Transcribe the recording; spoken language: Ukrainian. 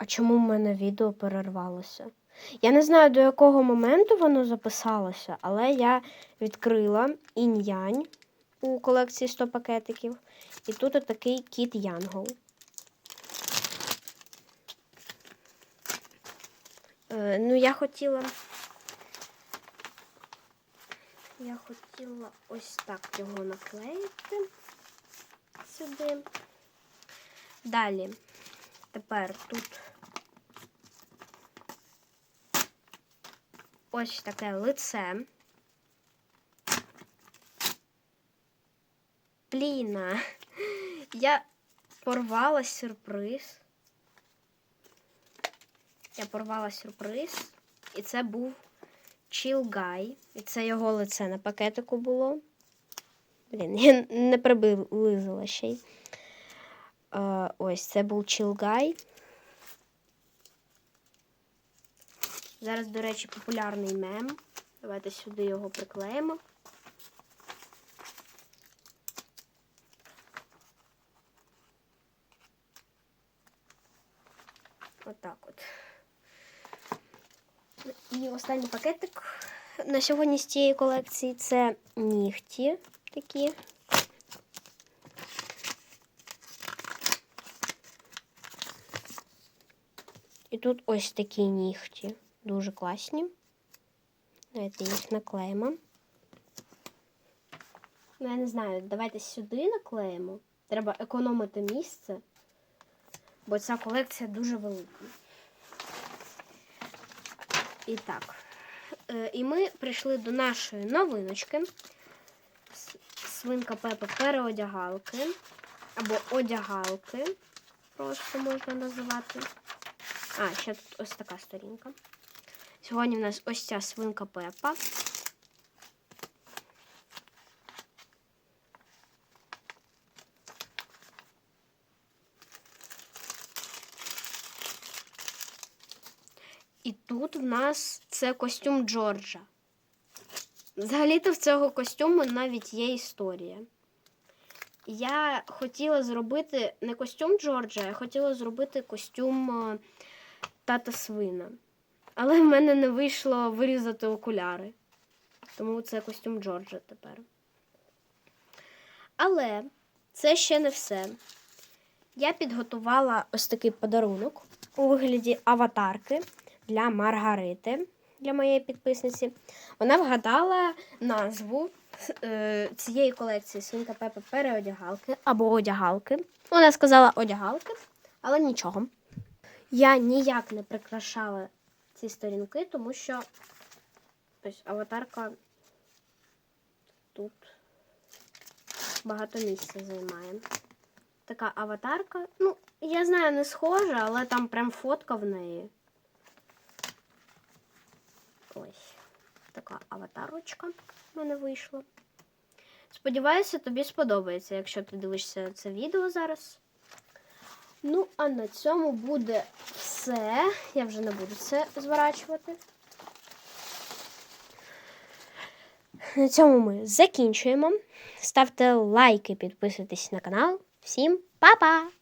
А чому в мене відео перервалося? Я не знаю, до якого моменту воно записалося, але я відкрила інь-янь у колекції 100 пакетиків. І тут отакий кіт Янгол. Е, ну, я хотіла. Я хотіла ось так його наклеїти сюди. Далі. Тепер тут ось таке лице. Бліна, я порвала сюрприз. Я порвала сюрприз, і це був Чілгай. І це його лице на пакетику було. Блін, я не приблизила ще й. Е, ось це був Чілгай. Зараз, до речі, популярний мем. Давайте сюди його приклеїмо. Отак от. І останній пакетик на сьогодні з цієї колекції це нігті такі. І тут ось такі нігті. Дуже класні. Давайте їх наклеїмо. Ну, я не знаю, давайте сюди наклеїмо. Треба економити місце, бо ця колекція дуже велика. І так. Е, І ми прийшли до нашої новиночки. Свинка Пепа переодягалки. Або одягалки. Просто можна називати. А, ще тут ось така сторінка. Сьогодні в нас ось ця свинка Пепа. І тут в нас це костюм Джорджа. Взагалі-то в цього костюму навіть є історія. Я хотіла зробити не костюм Джорджа, я хотіла зробити костюм е, тата свина. Але в мене не вийшло вирізати окуляри. Тому це костюм Джорджа тепер. Але це ще не все. Я підготувала ось такий подарунок у вигляді аватарки для Маргарити, для моєї підписниці. Вона вгадала назву е, цієї колекції Свинка Пепа переодягалки або одягалки. Вона сказала одягалки, але нічого. Я ніяк не прикрашала ці сторінки, тому що ось аватарка тут багато місця займає. Така аватарка. Ну, я знаю, не схожа, але там прям фотка в неї. Ось така аватарочка в мене вийшла. Сподіваюся, тобі сподобається, якщо ти дивишся це відео зараз. Ну, а на цьому буде все. Я вже не буду це зворачувати. На цьому ми закінчуємо. Ставте лайки, підписуйтесь на канал. Всім па-па!